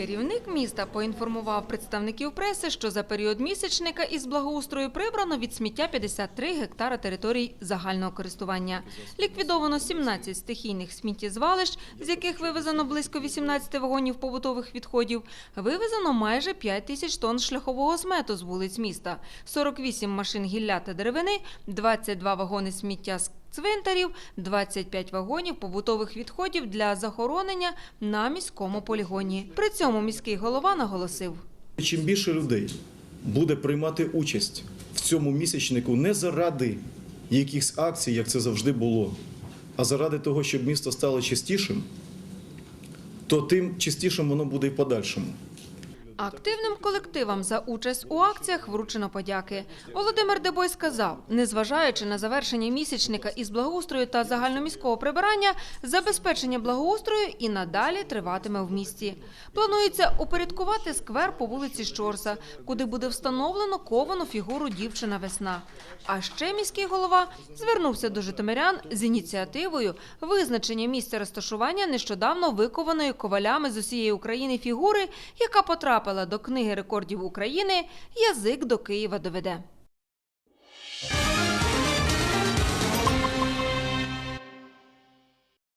Керівник міста поінформував представників преси, що за період місячника із благоустрою прибрано від сміття 53 гектара територій загального користування. Ліквідовано 17 стихійних сміттєзвалищ, з яких вивезено близько 18 вагонів побутових відходів. Вивезено майже 5 тисяч тонн шляхового смету з вулиць міста, 48 машин гілля та деревини, 22 вагони сміття з цвинтарів, 25 вагонів побутових відходів для захоронення на міському полігоні. При цьому міський голова наголосив. Чим більше людей буде приймати участь в цьому місячнику не заради якихось акцій, як це завжди було, а заради того, щоб місто стало чистішим, то тим чистішим воно буде і подальшому. Активним колективам за участь у акціях вручено подяки. Володимир Дебой сказав, незважаючи на завершення місячника із благоустрою та загальноміського прибирання, забезпечення благоустрою і надалі триватиме в місті. Планується упорядкувати сквер по вулиці Щорса, куди буде встановлено ковану фігуру дівчина-весна. А ще міський голова звернувся до житомирян з ініціативою визначення місця розташування нещодавно викованої ковалями з усієї України фігури, яка потрапила до книги рекордів України Язик до Києва доведе.